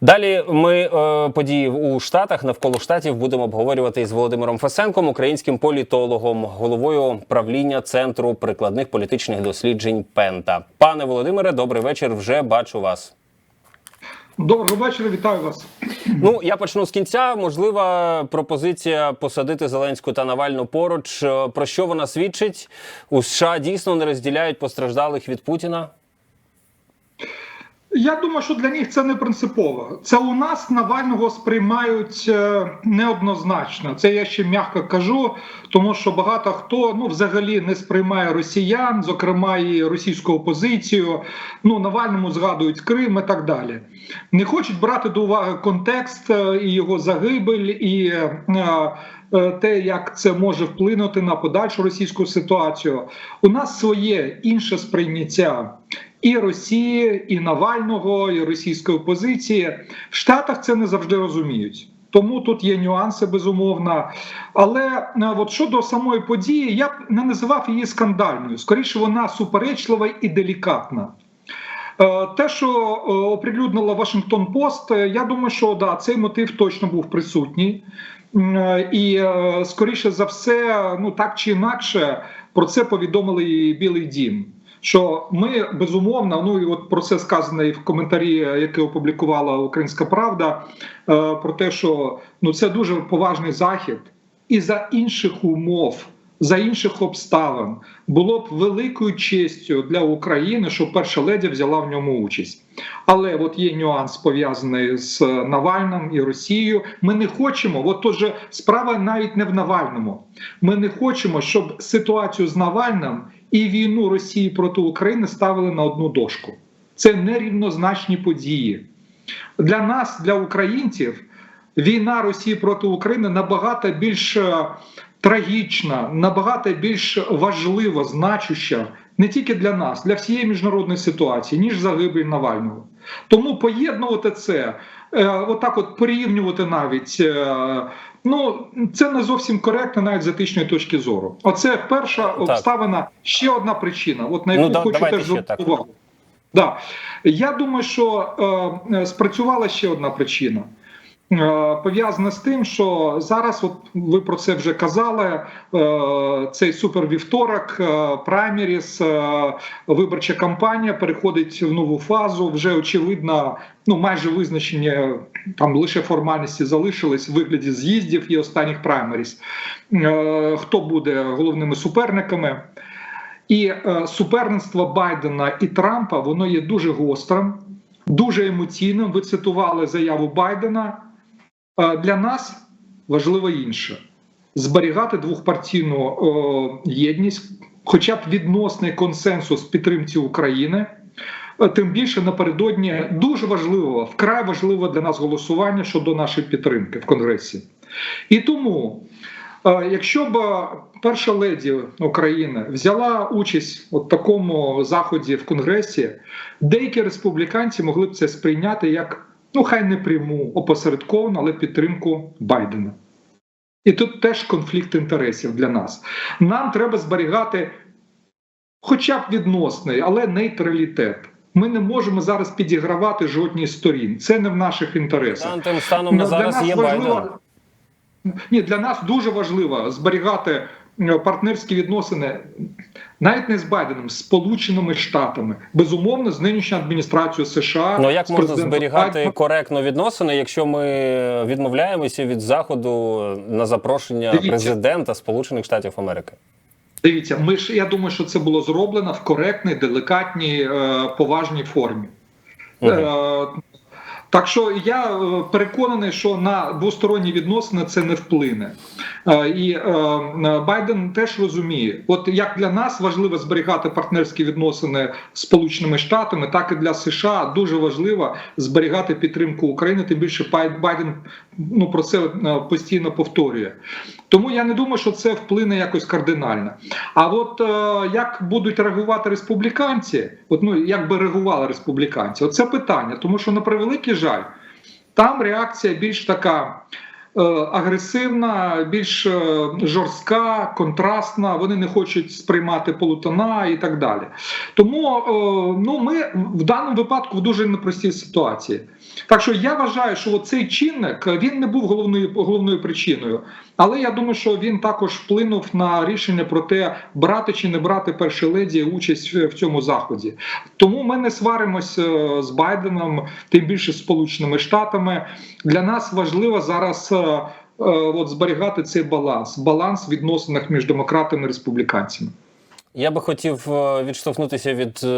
Далі ми е, події у Штатах навколо штатів будемо обговорювати із Володимиром Фесенком, українським політологом, головою правління центру прикладних політичних досліджень Пента. Пане Володимире, добрий вечір. Вже бачу вас. Доброго вечора, вітаю вас. Ну я почну з кінця. Можлива пропозиція посадити Зеленську та Навальну поруч. Е, Про що вона свідчить? У США дійсно не розділяють постраждалих від Путіна. Я думаю, що для них це не принципово. Це у нас Навального сприймають е, неоднозначно. Це я ще м'яко кажу, тому що багато хто ну взагалі не сприймає росіян, зокрема і російську опозицію. Ну Навальному згадують Крим і так далі. Не хочуть брати до уваги контекст е, і його загибель, і е, те, як це може вплинути на подальшу російську ситуацію. У нас своє інше сприйняття. І Росії, і Навального, і російської опозиції в Штатах це не завжди розуміють. Тому тут є нюанси, безумовно. Але е, от щодо самої події, я б не називав її скандальною. Скоріше, вона суперечлива і делікатна. Е, Те, що е, оприлюднила Вашингтон Пост, е, я думаю, що да, цей мотив точно був присутній. Е, І е, скоріше за все, ну так чи інакше, про це повідомили і Білий Дім. Що ми безумовно, ну і от про це сказано і в коментарі, який опублікувала Українська Правда, е, про те, що ну це дуже поважний захід, і за інших умов, за інших обставин було б великою честю для України, щоб перша леді взяла в ньому участь. Але от є нюанс пов'язаний з Навальним і Росією. Ми не хочемо, от тож справа навіть не в Навальному. Ми не хочемо, щоб ситуацію з Навальним і війну Росії проти України ставили на одну дошку. Це нерівнозначні події. Для нас, для українців, війна Росії проти України набагато більш е, трагічна, набагато більш важлива, значуща не тільки для нас, для всієї міжнародної ситуації, ніж загибель Навального. Тому поєднувати це, е, отак, от порівнювати навіть. е, Ну, це не зовсім коректно, навіть з етичної точки зору. Оце перша обставина. Ще одна причина, от на яку Ну, хочу теж звернути увагу. Да. Я думаю, що е, е, спрацювала ще одна причина. Е, Пов'язана з тим, що зараз, от ви про це вже казали, е, цей супервівторок, е, праймеріс, виборча кампанія переходить в нову фазу. Вже очевидно, ну майже визначені там лише формальності залишились в вигляді з'їздів і останніх праймеріс. Хто буде головними суперниками? І суперництво Байдена і Трампа воно є дуже гострим, дуже емоційним. Ви цитували заяву Байдена. Е, для нас важливо інше: зберігати двохпартійну е, єдність, хоча б відносний консенсус підтримці України. Е, Тим більше напередодні дуже важливо, вкрай важливо для нас голосування щодо нашої підтримки в Конгресі. І тому, якщо б перша леді України взяла участь у такому заході в Конгресі, деякі республіканці могли б це сприйняти як ну хай не пряму опосередковану, але підтримку Байдена. І тут теж конфлікт інтересів для нас. Нам треба зберігати хоча б відносний, але нейтралітет. Ми не можемо зараз підігравати жодній сторін. Це не в наших інтересах. Тим станом на Ну, зараз нас є важливо- Байден. Ні, для нас дуже важливо зберігати партнерські відносини навіть не з Байденом, з Сполученими Штатами, безумовно, з нинішньою адміністрацією США. Ну як можна зберігати Байденом. коректно відносини, якщо ми відмовляємося від заходу на запрошення Дивіться. президента Сполучених Штатів Америки? Дивіться, ми ж я думаю, що це було зроблено в коректній, делікатній, е, поважній формі. Мгм. Так що я е, переконаний, що на двосторонні відносини це не вплине. Е, І е, Байден теж розуміє, от як для нас важливо зберігати партнерські відносини з Сполученими Штатами, так і для США дуже важливо зберігати підтримку України. Тим більше Байден ну про це постійно повторює. Тому я не думаю, що це вплине якось кардинально. А от як будуть реагувати республіканці, от ну як би реагували республіканці, оце питання, тому що на превеликий жаль, там реакція більш така. е, Агресивна, більш е, жорстка, контрастна. Вони не хочуть сприймати полутона і так далі. Тому е, ну ми в даному випадку в дуже непростій ситуації. Так що я вважаю, що цей чинник він не був головною головною причиною, але я думаю, що він також вплинув на рішення про те, брати чи не брати першій леді участь в цьому заході. Тому ми не сваримося е, з Байденом, тим більше з Сполученими Штатами. Для нас важливо зараз. е, е, От зберігати цей баланс, баланс відносинах між демократами і республіканцями. Я би хотів е, відштовхнутися від е,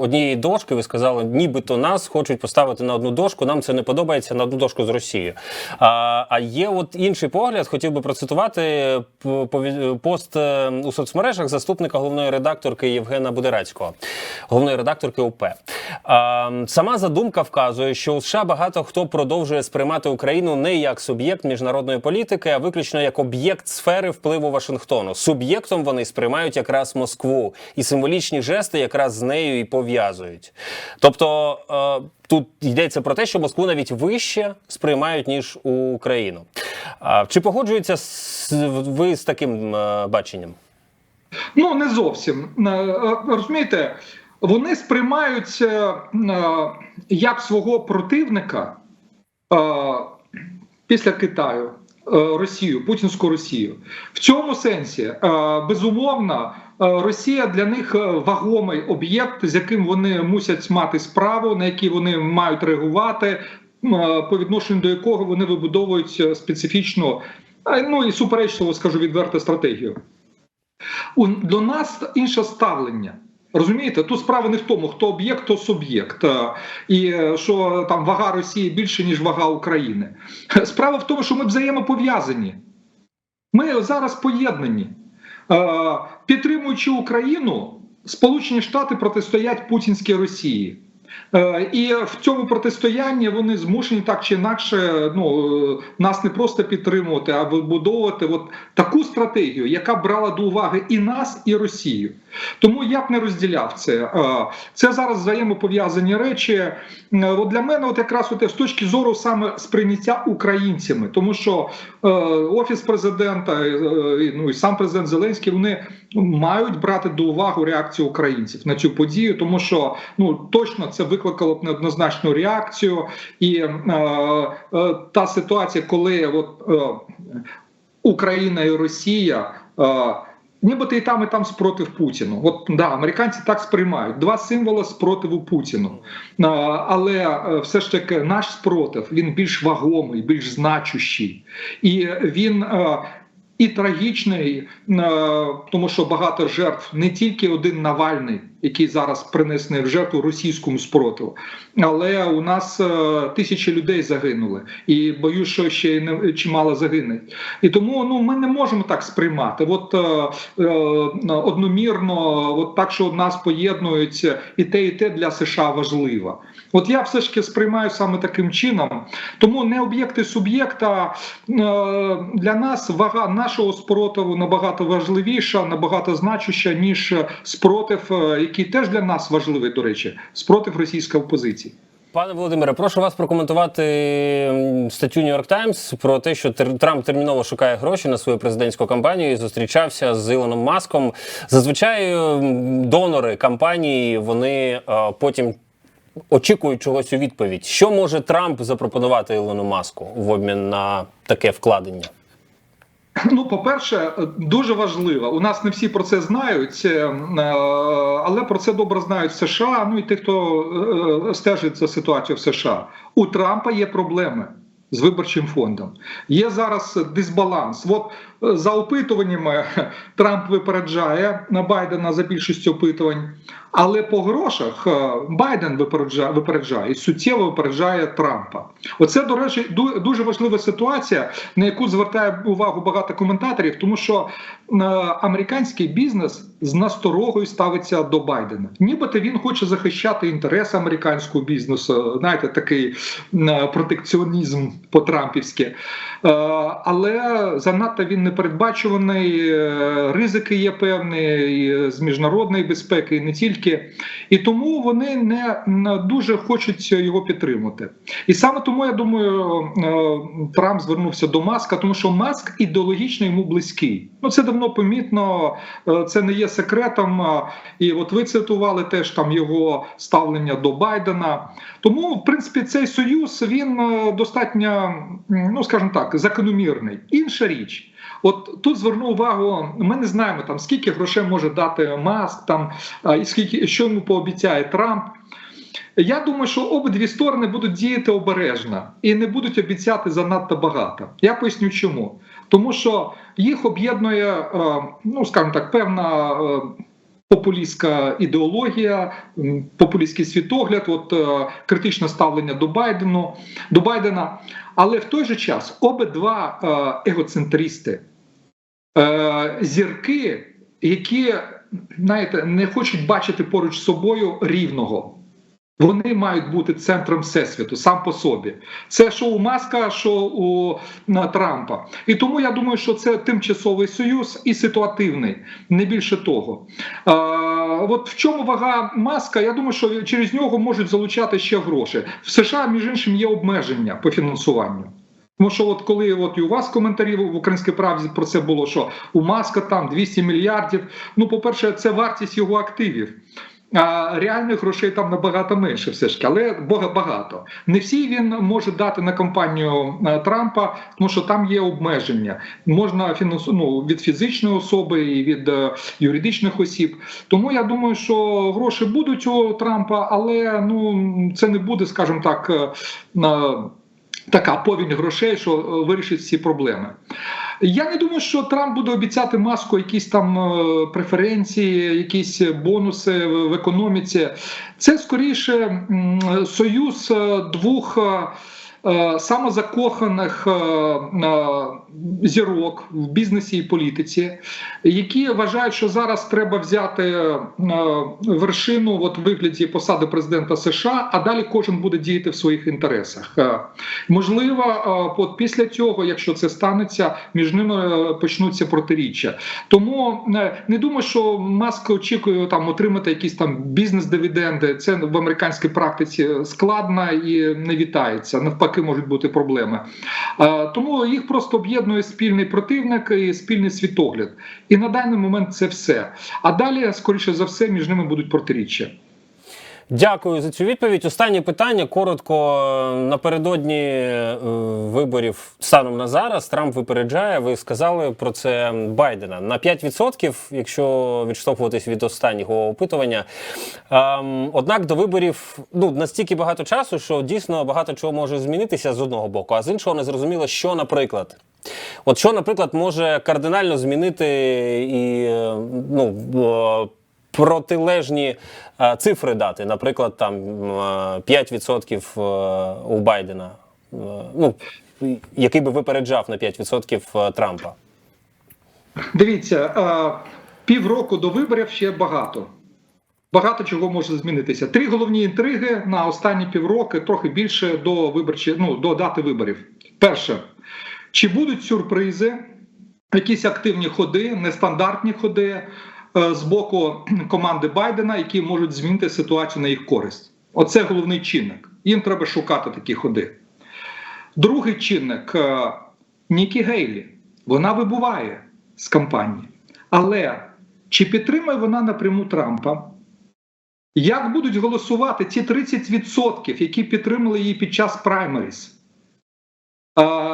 однієї дошки. Ви сказали, нібито нас хочуть поставити на одну дошку. Нам це не подобається на одну дошку з Росією. А, а є от інший погляд. Хотів би процитувати п- пост е, у соцмережах заступника головної редакторки Євгена Будерацького, головної редакторки УП. А, сама задумка вказує, що у США багато хто продовжує сприймати Україну не як суб'єкт міжнародної політики, а виключно як об'єкт сфери впливу Вашингтону. Суб'єктом вони сприймають якраз Москву, і символічні жести якраз з нею і пов'язують. Тобто е, тут йдеться про те, що Москву навіть вище сприймають ніж Україну. Чи погоджуєтеся з- ви з таким е, баченням? Ну не зовсім Е, розумієте, вони сприймають як свого противника після Китаю. Е, Росію, путінську Росію в цьому сенсі е, безумовно е, Росія для них вагомий об'єкт, з яким вони мусять мати справу, на який вони мають реагувати, по відношенню до якого вони вибудовують специфічну, ну і суперечливо скажу відверто стратегію. До нас інше ставлення. Розумієте, тут справа не в тому, хто об'єкт, хто суб'єкт, Е, і е, що там вага Росії більше, ніж вага України. Справа в тому, що ми взаємопов'язані. Ми зараз поєднані. Е, Підтримуючи Україну, Сполучені Штати протистоять путінській Росії. І в цьому протистоянні вони змушені так чи інакше ну, нас не просто підтримувати, а вибудовувати от таку стратегію, яка брала до уваги і нас, і Росію. Тому я б не розділяв це. Е, Це зараз взаємопов'язані речі. Е, От для мене, от якраз от з точки зору саме сприйняття українцями, тому що е, офіс президента, ну і сам президент Зеленський, вони мають брати до уваги реакцію українців на цю подію, тому що ну точно це викликало б неоднозначну реакцію, і та ситуація, коли от Україна і Росія. Нібито і там, і там спротив Путіну. От да, американці так сприймають два символи спротиву Путіну. А, але е, все ж таки наш спротив він більш вагомий, більш значущий, і він А, і трагічний, е, тому що багато жертв не тільки один Навальний, який зараз принесений в жертву російському спротиву, але у нас е, тисячі людей загинули, і боюсь, що ще й не чимало загине. І тому ну ми не можемо так сприймати. От е, е, одномірно, от так, що нас поєднують і те, і те для США важливо. От я все ж таки сприймаю саме таким чином. Тому не об'єкти суб'єкта для нас вага нашого спротиву набагато важливіша, набагато значуща, ніж спротив, який теж для нас важливий, до речі, спротив російської опозиції. Пане Володимире, прошу вас прокоментувати статтю New York Times про те, що Трамп терміново шукає гроші на свою президентську кампанію і зустрічався з Ілоном Маском. Зазвичай донори кампанії вони е, потім очікують чогось у відповідь. Що може Трамп запропонувати Ілону Маску в обмін на таке вкладення? Ну, по-перше, дуже важливо. У нас не всі про це знають, е, але про це добре знають США. Ну і ті, хто е, стежить за ситуацією в США. У Трампа є проблеми з виборчим фондом. Є зараз дисбаланс. От е, за опитуваннями Трамп випереджає на Байдена за більшістю опитувань, але по грошах е, Байден випереджає, випереджає суттєво випереджає Трампа. Оце, до речі, ду- дуже важлива ситуація, на яку звертає увагу багато коментаторів, тому що е, американський бізнес з насторогою ставиться до Байдена. Нібито він хоче захищати інтереси американського бізнесу. Знаєте, такий е, протекціонізм по-трампівськи. Е, Але занадто він непередбачуваний, ризики є певні з міжнародної безпеки, не тільки. Тільки, і тому вони не не дуже хочуть його підтримати. І саме тому я думаю, е, Трамп звернувся до Маска, тому що Маск ідеологічно йому близький. Ну це давно помітно, е, це не є секретом. е, І от ви цитували теж там його ставлення до Байдена. Тому, в принципі, цей союз він е, достатньо, ну скажімо так, закономірний. Інша річ. От тут зверну увагу, ми не знаємо там скільки грошей може дати Маск, там і скільки що йому пообіцяє Трамп. Я думаю, що обидві сторони будуть діяти обережно і не будуть обіцяти занадто багато. Я поясню, чому. Тому що їх об'єднує, е, ну скажімо так, певна. Популістська ідеологія, популістський світогляд, от е, критичне ставлення до Байдену, до Байдена. Але в той же час обидва е, егоцентристи, е, зірки, які знаєте, не хочуть бачити поруч з собою рівного. Вони мають бути центром всесвіту сам по собі. Це що у Маска, що у Трампа. І тому я думаю, що це тимчасовий союз і ситуативний, не більше того. А, от в чому вага Маска? Я думаю, що через нього можуть залучати ще гроші. В США, між іншим, є обмеження по фінансуванню. Тому що, от коли от і у вас коментарі в українській правді про це було, що у Маска там 200 мільярдів. Ну, по-перше, це вартість його активів. А реальних грошей там набагато менше, все ж таки, але бога багато. Не всі він може дати на кампанію е, Трампа, тому що там є обмеження. Можна фінансу ну, від фізичної особи і від е, юридичних осіб. Тому я думаю, що гроші будуть у Трампа, але ну це не буде, скажімо так. е, Така повінь грошей, що вирішить всі проблеми. Я не думаю, що Трамп буде обіцяти маску якісь там е, преференції, якісь бонуси в економіці. Це скоріше союз е, двох. е, Самозакоханих зірок в бізнесі і політиці, які вважають, що зараз треба взяти е, вершину от вигляді посади президента США, а далі кожен буде діяти в своїх інтересах. Е, Можливо, е, от після цього, якщо це станеться, між ними почнуться протиріччя. Тому не думаю, що Маск очікує там отримати якісь там бізнес-дивіденди. Це в американській практиці складно і не вітається. Навпаки, можуть бути проблеми. Тому їх просто об'єднує спільний противник і спільний світогляд. І на даний момент це все. А далі, скоріше за все, між ними будуть протиріччя. Дякую за цю відповідь. Останнє питання коротко напередодні е, виборів станом на зараз. Трамп випереджає. Ви сказали про це Байдена на 5%, якщо відштовхуватись від останнього опитування. Ем, однак до виборів ну настільки багато часу, що дійсно багато чого може змінитися з одного боку, а з іншого не зрозуміло, що, наприклад. От що, наприклад, може кардинально змінити і е, ну. Е, протилежні е, цифри дати, наприклад, там е, 5% е, у Байдена, е, ну який би випереджав на 5% Трампа. Дивіться, е, півроку до виборів ще багато. Багато чого може змінитися. Три головні інтриги на останні півроки, трохи більше до виборчі, ну, до дати виборів. Перше, чи будуть сюрпризи, якісь активні ходи, нестандартні ходи е, з боку команди Байдена, які можуть змінити ситуацію на їх користь? Оце головний чинник. Їм треба шукати такі ходи. Другий чинник е, Нікі Гейлі. Вона вибуває з кампанії. Але чи підтримує вона напряму Трампа? Як будуть голосувати ті 30%, які підтримали її під час праймеріс?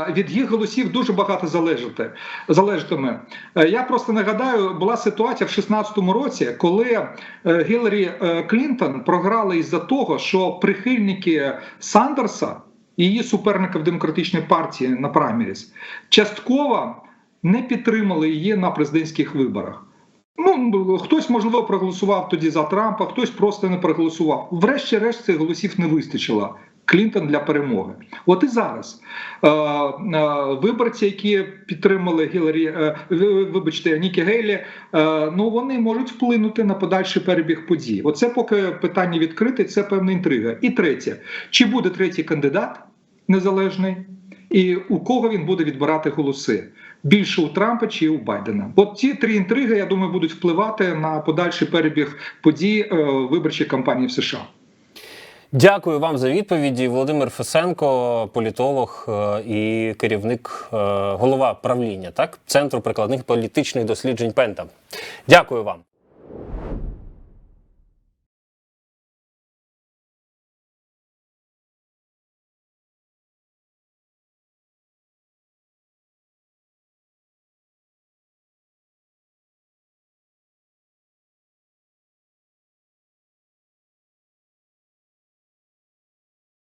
Від їх голосів дуже багато залежати, залежатиме. Е, Я просто нагадаю, була ситуація в 2016 році, коли е, Гіларі е, Клінтон програла із-за того, що прихильники Сандерса і її суперника в демократичній партії на праймеріс частково не підтримали її на президентських виборах. Ну, хтось, можливо, проголосував тоді за Трампа, хтось просто не проголосував. Врешті-решт цих голосів не вистачило. Клінтон для перемоги. От і зараз е, е, виборці, які підтримали Гіларі, е, ви- вибачте, Нікі Гейлі, е, ну вони можуть вплинути на подальший перебіг подій. Оце поки питання відкрите, це певна інтрига. І третє: чи буде третій кандидат незалежний? і у кого він буде відбирати голоси. Більше у Трампа чи у Байдена. От ці три інтриги, я думаю, будуть впливати на подальший перебіг подій е, виборчої кампанії в США. Дякую вам за відповіді. Володимир Фесенко, політолог е, і керівник, е, голова правління так центру прикладних політичних досліджень Пента. Дякую вам.